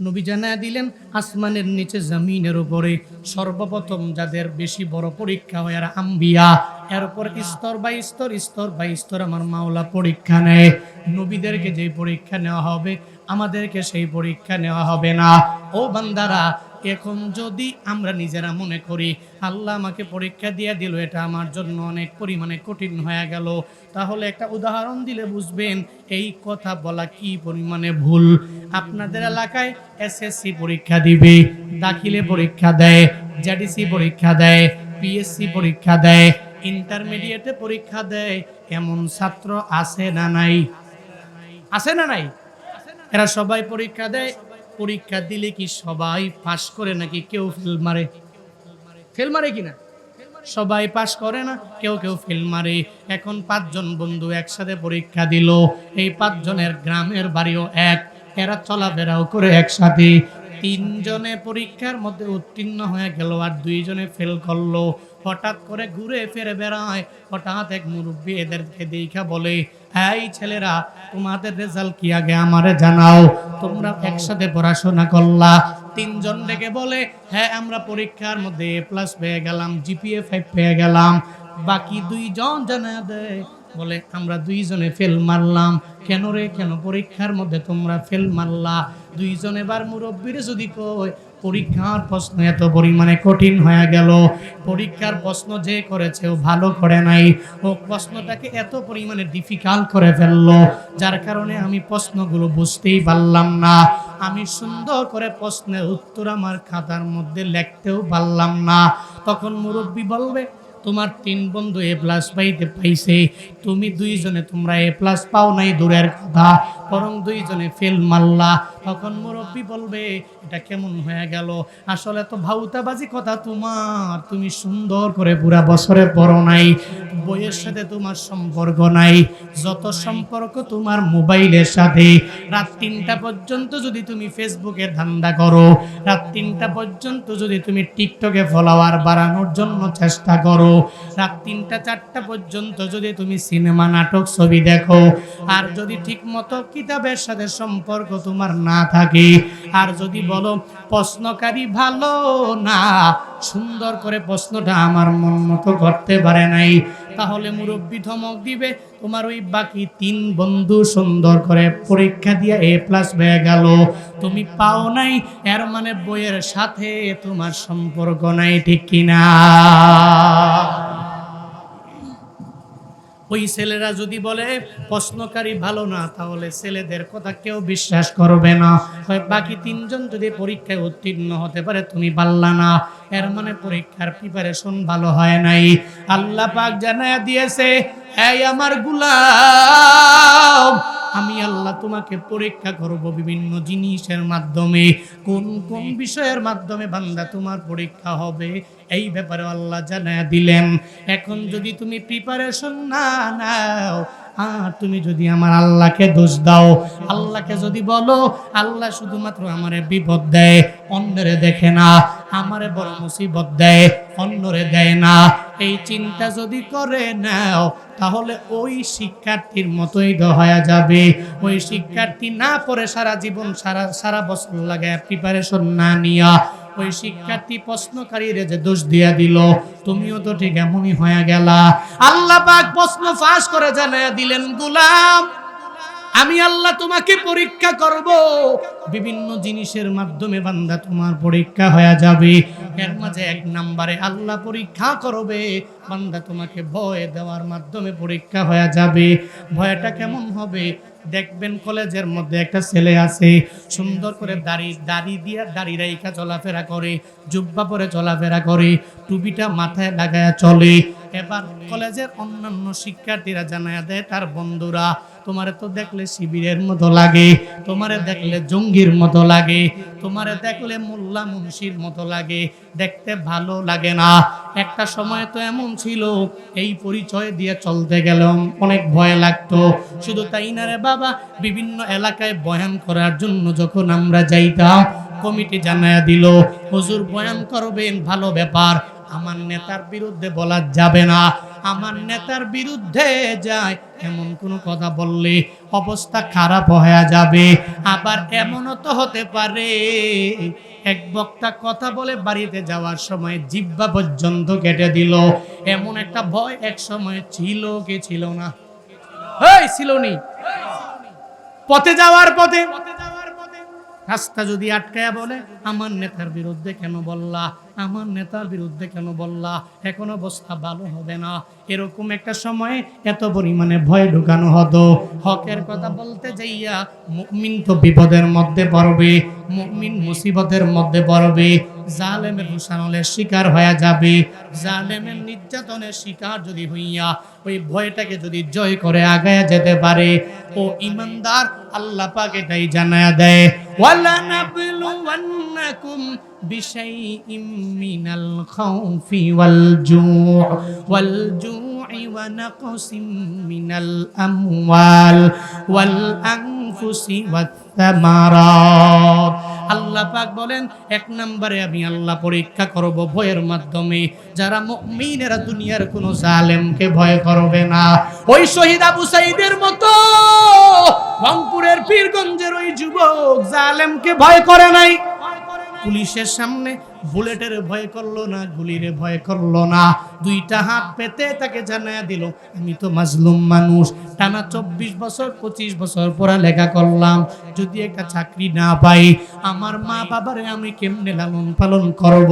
নবী জানা দিলেন, আসমানের নিচে জমিনের উপরে সর্বপ্রথম যাদের বেশি বড় পরীক্ষা হয় আর আম্বিয়া। এর এরপর স্তর বা স্তর স্তর বা স্তর আমার মাওলা পরীক্ষা নেয়। নবীদেরকে যে পরীক্ষা নেওয়া হবে, আমাদেরকে সেই পরীক্ষা নেওয়া হবে না। ও বান্দারা এখন যদি আমরা নিজেরা মনে করি, আল্লাহ আমাকে পরীক্ষা দিয়ে দিল, এটা আমার জন্য অনেক পরিমাণে কঠিন হয়ে গেল, তাহলে একটা উদাহরণ দিলে বুঝবেন, এই কথা বলা কি পরিমাণে ভুল? আপনাদের এলাকায় এসএসসি পরীক্ষা দিবে, দাখিলে পরীক্ষা দেয় জেডিসি পরীক্ষা দেয় পিএসসি পরীক্ষা দেয় ইন্টারমিডিয়েটে পরীক্ষা দেয়, এমন ছাত্র আছে না নাই? আছে না নাই? এরা সবাই পরীক্ষা দেয় পরীক্ষা দিলে কি সবাই পাশ করে নাকি কেউ ফেল মারে? ফেল মারে কিনা সবাই পাশ করে না, কেউ কেউ ফেল মারে। এখন পাঁচজন বন্ধু একসাথে পরীক্ষা দিল। এই পাঁচজনের গ্রামের বাড়িও এক। এরা চলাফেরাও করে একসাথে। তিনজনে পরীক্ষার মধ্যে উত্তীর্ণ হয়ে গেল আর দুইজনে ফেল করল। হঠাৎ করে ঘুরে ফিরে বেড়ায়। হঠাৎ এক মুরব্বী এদেরকে দেখা বলে এই ছেলেরা, তোমাদের রেজাল্ট কি আগে আমারে জানাও। তোমরা একসাথে পড়াশোনা করলা। তিনজন ডেকে বলে হ্যাঁ আমরা পরীক্ষার মধ্যে এ প্লাস পেয়ে গেলাম জিপিএ ফাইভ পেয়ে গেলাম। বাকি দুইজন জানা দেয় বলে, আমরা দুইজনে ফেল মারলাম। কেন রে? কেন? পরীক্ষার মধ্যে তোমরা ফেল মারলা। দুইজন এবার মুরব্বীর যদি কই পরীক্ষার প্রশ্ন এত পরিমাণে কঠিন হয়ে গেল। পরীক্ষার প্রশ্ন যে করেছে ও ভালো করে নাই। ও প্রশ্নটাকে এত পরিমাণে ডিফিকাল্ট করে ফেলল। যার কারণে আমি প্রশ্নগুলো বুঝতেই পারলাম না। আমি সুন্দর করে প্রশ্নের উত্তর আমার খাতার মধ্যে লিখতেও পারলাম না। তখন মুরব্বী বলবে তোমার তিন বন্ধু এ প্লাস পাইতে পাইছে। তুমি দুইজনে তোমরা এ প্লাস পাও নাই, দূরের কথা। বরং দুইজনে ফেল মাল্লা। তখন মুরব্বী বলবে, এটা কেমন হয়ে গেল? আসলে তো ভাউতাবাজি কথা তোমার। তুমি সুন্দর করে পুরা বছরে পড়ো নাই, বইয়ের সাথে তোমার সম্পর্ক নাই। যত সম্পর্ক তোমার মোবাইলের সাথে। রাত তিনটা পর্যন্ত যদি তুমি ফেসবুকে ধান্দা করো, রাত তিনটা পর্যন্ত যদি তুমি টিকটকে ফলোয়ার বাড়ানোর জন্য চেষ্টা করো, রাত তিনটা, চারটা পর্যন্ত যদি তুমি সিনেমা, নাটক ছবি দেখো, আর যদি ঠিক মতো কিতাবের সাথে সম্পর্ক তোমার না থাকে। আর যদি বলো, প্রশ্নকারী ভালো না, সুন্দর করে প্রশ্নটা আমার মন মতো করতে পারে নাই, তাহলে মুরব্বী ধমক দিবে, তোমার ওই বাকি তিন বন্ধু সুন্দর করে পরীক্ষা দিয়ে এ প্লাস হয়ে গেল। তুমি পাও নাই, এর মানে বইয়ের সাথে তোমার সম্পর্ক নাই, ঠিক কিনা? ওই ছেলেরা যদি বলে, প্রশ্নকারী ভালো না, তাহলে ছেলেদের কথা কেউ বিশ্বাস করবে না। বাকি তিনজন যদি পরীক্ষায় উত্তীর্ণ হতে পারে, তুমি পারলা না। এর মানে পরীক্ষার প্রিপারেশন ভালো হয় নাই। আল্লাহ পাক জানায় দিয়েছে, এই আমার গুলাম আমি আল্লাহ তোমাকে পরীক্ষা করব বিভিন্ন জিনিসের মাধ্যমে। কোন কোন বিষয়ের মাধ্যমে বান্দা তোমার পরীক্ষা হবে? এই ব্যাপারে আল্লাহ জানায়া দিলেন। এখন যদি তুমি প্রিপারেশন না নাও, আর তুমি যদি আমার আল্লাহকে দোষ দাও, আল্লাহকে যদি বলো, আল্লাহ শুধুমাত্র আমারে বিপদ দেয়, অন্যরে দেখে না, আমারে বড় মুসিবত দেয়, অন্যরে দেয় না। এই চিন্তা যদি করে নাও, তাহলে ওই শিক্ষার্থীর মতোই হয়ে যাবে। ওই শিক্ষার্থী না পড়ে সারা জীবন, সারা সারা বছর লাগে প্রিপারেশন না নিয়া। ওই শিক্ষার্থী প্রশ্নকারীর যে দোষ দিয়া দিল, তুমিও তো ঠিক এমনই হয়ে গেলা। আল্লাহ পাক প্রশ্ন ফাঁস করে জানাইয়া দিলেন, গুলাম আমি আল্লাহ তোমাকে পরীক্ষা করব। বিভিন্ন জিনিসের মাধ্যমে বান্দা তোমার পরীক্ষা হয়ে যাবে। এর মাঝে এক নাম্বারে আল্লাহ পরীক্ষা করবে। বান্দা তোমাকে ভয় দেওয়ার মাধ্যমে পরীক্ষা হয়ে যাবে। ভয়টা কেমন হবে? দেখবেন কলেজের মধ্যে একটা ছেলে আছে, সুন্দর করে দাড়ি দাড়ি দিয়ে দাড়ি রাইখা চলাফেরা করে, জুব্বা পরে চলাফেরা করে, টুপিটা মাথায় লাগায়া চলে। এবার কলেজের অন্যান্য শিক্ষার্থীরা জানায় দেয়, তার বন্ধুরা তোমারে তো দেখলে শিবিরের মতো লাগে, তোমারে দেখলে জঙ্গির মতো লাগে, তোমারে দেখলে মোল্লা মুন্সির মতো লাগে, দেখতে ভালো লাগে না। একটা সময় তো এমন ছিল, এই পরিচয় দিয়ে চলতে গেলেও অনেক ভয় লাগতো। শুধু তাই না রে বাবা, বিভিন্ন এলাকায় বয়ান করার জন্য যখন আমরা যাইতাম, কমিটি জানায়া দিল, হুজুর, বয়ান করবেন, ভালো ব্যাপার। আমার নেতার বিরুদ্ধে বলা যাবে না। আমার নেতার বিরুদ্ধে যায়, এমন কোনো কথা বললে অবস্থা খারাপ হয়ে যাবে। আবার এমনও তো হতে পারে, এক বক্তা কথা বলে বাড়িতে যাওয়ার সময় জিব্বা পর্যন্ত কেটে দিল। এমন একটা ভয় এক সময় ছিল কি ছিল না? ছিল নি। পথে যাওয়ার পথে রাস্তা যদি আটকায়া বলে, আমার নেতার বিরুদ্ধে কেন বললা? আমার নেতার বিরুদ্ধে কেন বললা? এখন অবস্থা ভালো হবে না। এরকম একটা সময়ে এত পরিমাণে ভয় ঢুকানো হতো। হকের কথা বলতে যাইয়া মুমিন তো বিপদের মধ্যে পড়বে, মুমিন মুসিবতের মধ্যে পড়বে। জালেমের হুসানলের শিকার হয়ে যাবে। জালেমের নির্যাতনের শিকার যদি হইয়া ওই ভয়টাকে যদি জয় করে আগায় যেতে পারে, ও ইমানদার, আল্লাহ পাক এটাই জানায়া দেয়। ওয়ালা নাবলুওয়ান্নাকুম বিশাইইম মিনাল খাউফি ওয়াল জু' ওয়াল জু'i ওয়া নাকসিম মিনাল আমওয়াল ওয়াল আনফুসি আল্লাহ পাক বলেন, এক নম্বরে আমি আল্লাহ পরীক্ষা করব ভয়ের মাধ্যমে। যারা মুমিনেরা দুনিয়ার কোনো জালেমকে ভয় করবে না। ওই শহীদ আবু সাইদের মতো রংপুরের পীরগঞ্জের ওই যুবক জালেমকে ভয় করে নাই। পুলিশের সামনে বুলেটের ভয় করল না, গুলির ভয় করল না। দুইটা হাত পেতে তাকে জানায়া দিল, আমি তো মাজলুম মানুষ। টানা চব্বিশ বছর, পঁচিশ বছর পড়ালেখা করলাম। যদি একটা চাকরি না পাই, আমার মা বাবারে আমি কেমনে লালন পালন করব?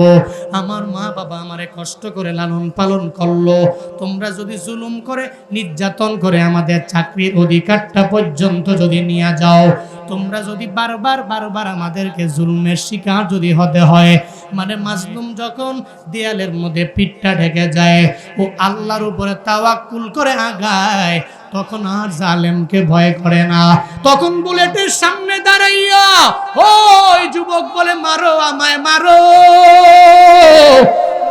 আমার মা বাবা আমারে কষ্ট করে লালন পালন করল। তোমরা যদি জুলুম করে, নির্যাতন করে আমাদের চাকরির অধিকারটা পর্যন্ত যদি নিয়ে যাও তোমরা যদি বারবার বারবার আমাদেরকে জুলুমের শিকার যদি হতে হয় মানে মাজলুম যখন দেয়ালের মধ্যে পিঠটা ঢেকে যায় ও আল্লাহর উপরে তাওয়াক্কুল করে আগায়, তখন আর জালেমকে ভয় করে না। তখন বুলেটের সামনে দাঁড়াইয়া, ওই যুবক বলে মারো, আমায় মারো।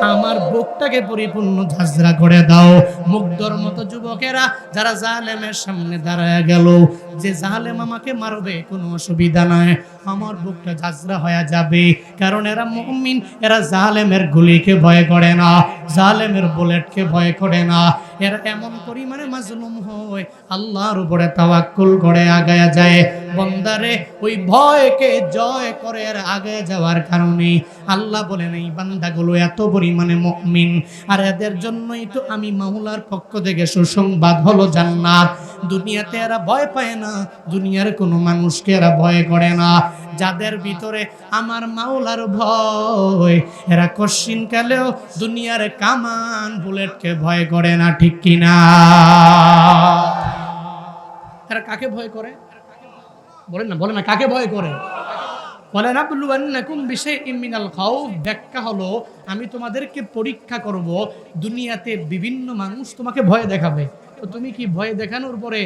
আমার বুকটাকে পরিপূর্ণ ঝাঁঝরা করে দাও। মুগ্ধর মতো যুবকেরা, যারা জালেমের সামনে দাঁড়ায় গেল, যে জালেম আমাকে মারবে, কোনো অসুবিধা নাই। আমার বুকটা ঝাঁঝরা হয়ে যাবে, কারণ এরা মুমিন, এরা জালেমের গুলিকে ভয় করে না, জালেমের বুলেটকে ভয় করে না। এরা এমন পরিমাণে মাজলুম হয় আল্লাহর উপরে তাওয়াক্কুল করে আগায়া যায়। বন্দারে, ওই ভয়কে জয় করে এর আগে যাওয়ার কারণে আল্লাহ বলেন, এই বান্দাগুলো এত পরিমাণে মুমিন। আর এদের জন্যই তো আমি মাওলার পক্ষ থেকে সুসংবাদ হলো জান্নাত। দুনিয়াতে এরা ভয় পায় না, দুনিয়ার কোনো মানুষকে এরা ভয় করে না। যাদের ভিতরে আমার মাওলার ভয়, এরা কশ্চিন কালেও দুনিয়ার কামান বুলেটকে ভয় করে না, ঠিক কিনা? এরা কাকে ভয় করে? বলেন না বলে না, কাকে ভয় করে? বলেন আবলুয়ান্নাকুম বিশাইইম মিনাল খাউফ। ব্যাখ্যা হলো, আমি তোমাদেরকে পরীক্ষা করব, দুনিয়াতে বিভিন্ন মানুষ তোমাকে ভয় দেখাবে। তো তুমি কি ভয় দেখানোর পরে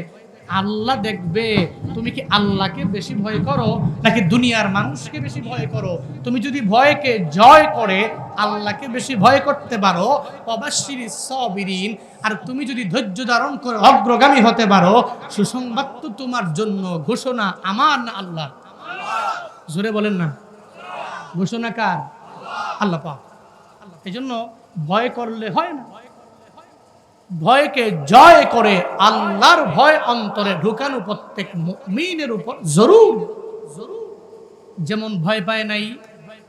আল্লাহ দেখবে। তুমি কি আল্লাহকে বেশি ভয় করো, নাকি দুনিয়ার মানুষকে বেশি ভয় করো? তুমি যদি ভয়কে জয় করে আল্লাহকে বেশি ভয় করতে পারো অবশ্যই সবিরিন, আর তুমি যদি ধৈর্য ধারণ করে অগ্রগামী হতে পারো, সুসংবাদ তো তোমার জন্য, ঘোষণা আমার না আল্লাহ জোরে বলেন না। ঘোষণা কার? আল্লাহ এই জন্য ভয় করলে হয় না। ভয়কে জয় করে আল্লাহর ভয় অন্তরে ঢুকানো প্রত্যেক মুমিনের উপর জরুর যেমন ভয় পায় নাই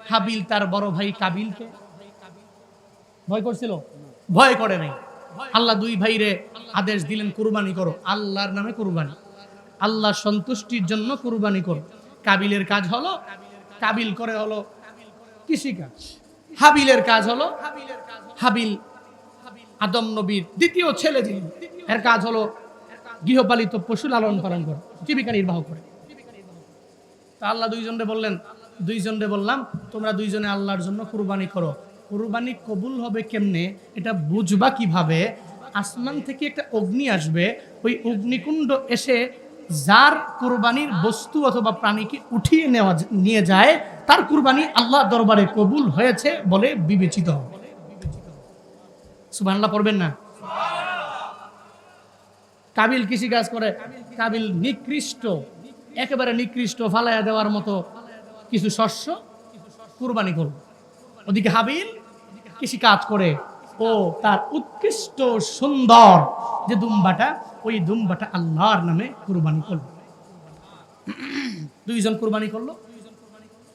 হাবিল তার বড় ভাই কাবিলকে। ভয় করছিল? ভয় করে নাই। আল্লাহ দুই ভাইরে আদেশ দিলেন, কুরবানি করো। আল্লাহর নামে কুরবানি। আল্লাহ সন্তুষ্টির জন্য কুরবানি করো। কাবিলের কাজ হলো, কাবিল করে হলো কৃষিকাজ। হাবিলের কাজ হলো, হাবিল আদম নবীর দ্বিতীয় ছেলে যিনি, এর কাজ হলো গৃহপালিত পশু লালন পালন করে, জীবিকা নির্বাহ করে। তা আল্লাহ দুইজনরে বললেন, দুইজনরে বললাম, তোমরা দুইজনে আল্লাহর জন্য কুরবানি করো। কুরবানি কবুল হবে কেমনে? এটা বুঝবা কীভাবে? আসমান থেকে একটা অগ্নি আসবে, ওই অগ্নিকুণ্ড এসে যার কুরবানির বস্তু অথবা প্রাণীকে উঠিয়ে নেওয়া, নিয়ে যায়, তার কুরবানি আল্লাহ দরবারে কবুল হয়েছে বলে বিবেচিত হবে। সুবহানাল্লাহ পড়বেন না? কাবিল কৃষি কাজ করে। কাবিল নিকৃষ্ট, একেবারে নিকৃষ্ট ফালাইয়া দেওয়ার মতো কিছু শস্য কুরবানি করবে ওদিকে হাবিল কৃষি কাজ করে ও তার উৎকৃষ্ট সুন্দর যে দুম্বাটা, ওই দুম্বাটা আল্লাহর নামে কুরবানি করল। দুইজন কুরবানি করল।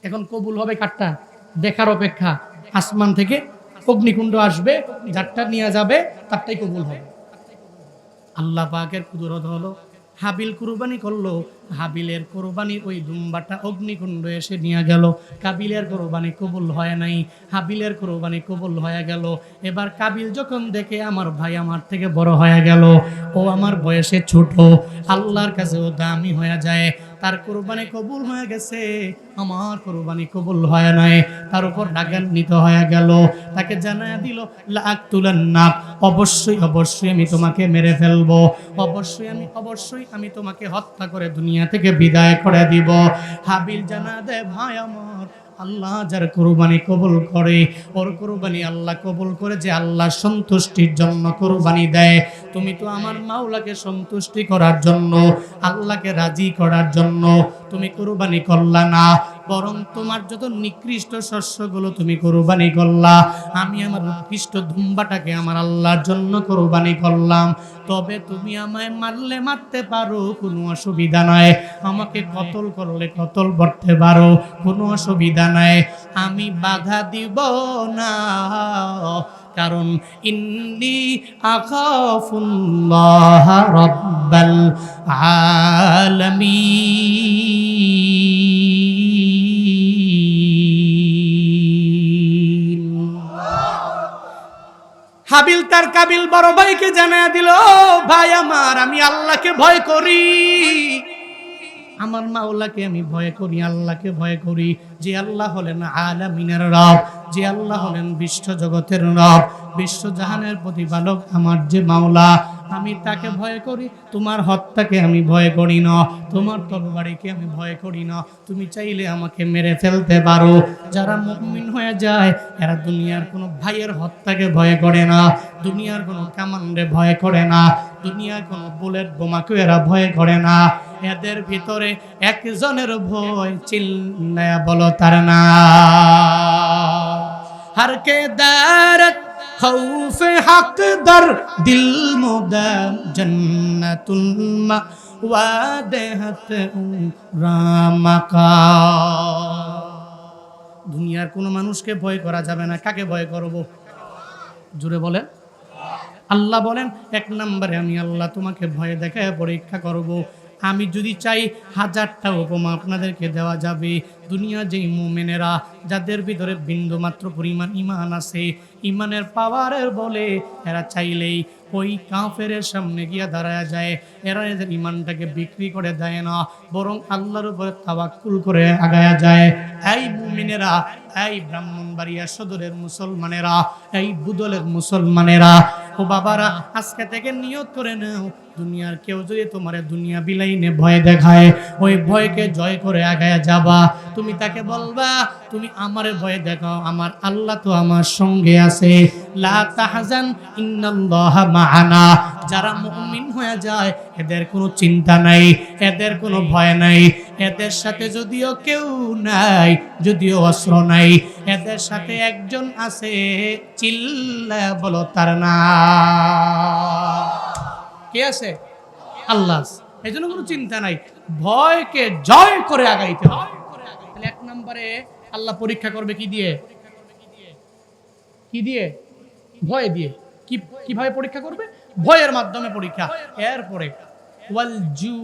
এখন কবুল হবে কাঠটা দেখার অপেক্ষা আসমান থেকে অগ্নিকুণ্ড আসবে যারটা নিয়ে যাবে, তারটাই কবুল হবে। আল্লাহ পাকের কুদরত হলো, হাবিল কুরবানি করল, হাবিলের কোরবানির ওই দুম্বাটা অগ্নিকুণ্ড এসে নিয়ে গেল। কাবিলের কোরবানি কবুল হয় নাই, হাবিলের কোরবানি কবুল হয়ে গেল। এবার কাবিল যখন দেখে আমার ভাই আমার থেকে বড় হয়ে গেল, ও আমার বয়সে ছোট, আল্লাহর কাছে ও দামি হয়ে যায়। তার কোরবানি কবুল হয়ে গেছে। আমার কোরবানি কবুল হয় নাই। তার উপর রাগান্বিত হয়ে গেল। তাকে জানা দিল লাগ তুলেন না অবশ্যই অবশ্যই আমি তোমাকে মেরে ফেলব। অবশ্যই আমি অবশ্যই আমি তোমাকে হত্যা করে দুনিয়া থেকে বিদায় করে দিব। হাবিল জানা দেয়, ভাই আমার, আল্লাহ যার কোরবানি কবুল করে, ওর কোরবানি আল্লাহ কবুল করে যে আল্লাহ সন্তুষ্টির জন্য কোরবানি দেয়। তুমি তো আমার মাওলাকে সন্তুষ্টি করার জন্য, আল্লাহকে রাজি করার জন্য তুমি কোরবানি করলা না, বরং তোমার যত নিকৃষ্ট শস্যগুলো তুমি কোরবানি করলা, আমি আমার উৎকৃষ্ট ধুম্বাটাকে আমার আল্লাহর জন্য কোরবানি করলাম। তবে তুমি আমায় মারলে মারতে পারো, কোনো অসুবিধা নাই। আমাকে কতল করলে কতল করতে পারো, কোনো অসুবিধা নাই। আমি বাধা দিব না। কারণ ইন্নি আখাফুল্লাহ রব্বাল হাবিল তার কাবিল বড় ভাইকে জানা দিল, ভাই আমার, আমি আল্লাহকে ভয় করি। আমার মাওলাকে আমি ভয় করি, আল্লাহকে ভয় করি। যে আল্লাহ হলেন আলামিনের রব যে আল্লাহ হলেন বিশ্ব জগতের রব বিশ্ব জাহানের প্রতিপালক আমার যে মাওলা, আমি তাকে ভয় করি, তোমার হত্যাকে আমি ভয় করি না, তোমার তরবারিকে আমি ভয় করি না। তুমি চাইলে আমাকে মেরে ফেলতে পারো। যারা মুমিন হয়ে যায়, এরা দুনিয়ার কোনো ভাইয়ের হত্যাকে ভয় করে না, দুনিয়ার কোনো কামান্ডে ভয় করে না, দুনিয়ার কোনো বুলেট বোমাকে এরা ভয় করে না। এদের ভিতরে একজনের ভয় চিল্লায়া বলো তার না। ہر کے دارت خوف حق در دل مدام جنت الما وادہت رامکا দুনিয়ার কোনো মানুষকে ভয় করা যাবে না কাকে ভয় করব জুড়ে বলেন। আল্লাহ বলেন, এক নম্বরে আমি আল্লাহ তোমাকে ভয়ে দেখে পরীক্ষা করব। আমি যদি চাই হাজারটা উপমা আপনাদেরকে দেওয়া যাবে। দুনিয়া যেই মোমেনেরা, যাদের ভিতরে বিন্দু মাত্র পরিমাণ ইমান আছে ইমানের পাওয়ারের বলে এরা চাইলেই ওই কাফের সামনে গিয়া দাঁড়ায় যায়। এরা এদের ইমানটাকে বিক্রি করে দেয় না, বরং আল্লাহর উপরে তাওয়াক্কুল করে আগায়া যায়। এই মুমিনেরা, এই ব্রাহ্মণবাড়িয়া সদরের মুসলমানেরা, এই বুদলের মুসলমানেরা, ও বাবারা, আজকে থেকে নিয়ত করে নাও, দুনিয়ার কেউ যদি তোমার দুনিয়া বিলাইনে ভয় দেখায়, ওই ভয়কে জয় করে আগায় যাবা। তুমি তাকে বলবা, তুমি আমারে ভয় দেখাও, আমার আল্লাহ তো আমার সঙ্গে আছে। লা তাহজান, ইন্নাল্লাহা মাআনা। যারা মুমিন হয়ে যায়, এদের কোনো চিন্তা নাই, এদের কোনো ভয় নাই। এদের সাথে যদিও কেউ নাই, যদিও অস্ত্র নাই, এদের সাথে একজন আছে, চিল্লা বলো তার না কে আছে? আল্লাহ এই জন্য কোনো চিন্তা নাই। ভয়কে জয় করে আগাইতে হবে। তাহলে এক নম্বরে আল্লাহ পরীক্ষা করবে কি দিয়ে? কি দিয়ে? ভয় দিয়ে। কি কীভাবে পরীক্ষা করবে? ভয়ের মাধ্যমে পরীক্ষা। এরপরে, ওয়াল জু,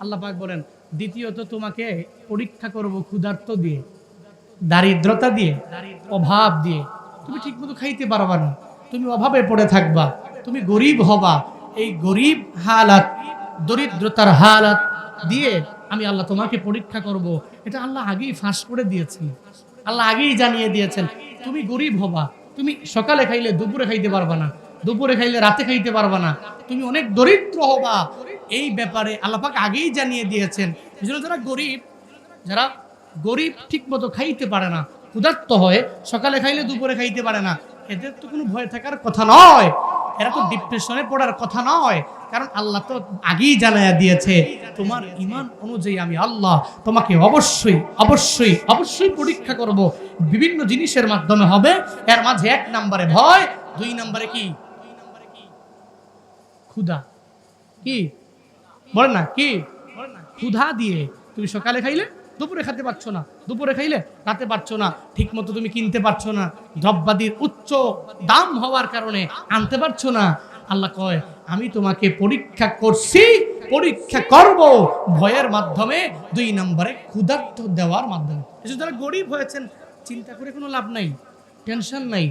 আল্লাহ বলেন, দ্বিতীয়ত তোমাকে পরীক্ষা করব ক্ষুধার্ত দিয়ে, দারিদ্রতা দিয়ে, অভাব দিয়ে। তুমি ঠিকমতো খাইতে পারবা না। তুমি অভাবে পড়ে থাকবা। তুমি গরিব হবা। এই গরিব হালাত, দরিদ্রতার হালাত দিয়ে আমি আল্লাহ তোমাকে পরীক্ষা করব। এটা আল্লাহ আগেই ফাঁস করে দিয়েছেন। আল্লাহ আগেই জানিয়ে দিয়েছেন, তুমি গরিব হবা। তুমি সকালে খাইলে দুপুরে খাইতে পারবা না। দুপুরে খাইলে রাতে খাইতে পারবা না। তুমি অনেক দরিদ্র হবা। এই ব্যাপারে আল্লাপাক আগেই জানিয়ে দিয়েছেন। যারা গরিব যারা গরিব ঠিক মতো খাইতে পারে না, ক্ষুধার্ত হয়, সকালে খাইলে দুপুরে খাইতে পারে না, এদের তো কোনো ভয় থাকার কথা নয়। এরা তো ডিপ্রেশনে পড়ার কথা নয়। কারণ আল্লাহ তো আগেই জানাইয়া দিয়েছে, তোমার ইমান অনুযায়ী আমি আল্লাহ তোমাকে অবশ্যই অবশ্যই অবশ্যই পরীক্ষা করব। বিভিন্ন জিনিসের মাধ্যমে হবে। এর মাঝে এক নম্বরে ভয়, দুই নম্বরে কি? ক্ষুধা। কি? বলেন না, কি? ক্ষুধা দিয়ে তুমি সকালে খাইলে, দুপুরে খেতে পারছ না। দুপুরে খাইলে রাতে পারছ না। ঠিক মতো তুমি কিনতে পারছ না। দ্রব্যাদির উচ্চ দাম হওয়ার কারণে আনতে পারছ না। আল্লাহ কয়, আমি তোমাকে পরীক্ষা করছি, পরীক্ষা করব ভয়ের মাধ্যমে দুই নম্বরে ক্ষুধার্ত দেওয়ার মাধ্যমে। এসব যারা গরিব হয়েছেন, চিন্তা করে কোনো লাভ নাই, টেনশন নাই।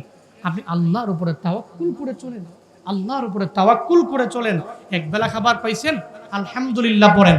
আপনি আল্লাহর উপরে তাওয়াক্কুল করে চলেন। আল্লাহর উপরে তাওয়াক্কুল করে চলেন। এক বেলা খাবার পাইছেন আলহামদুলিল্লাহ পড়েন।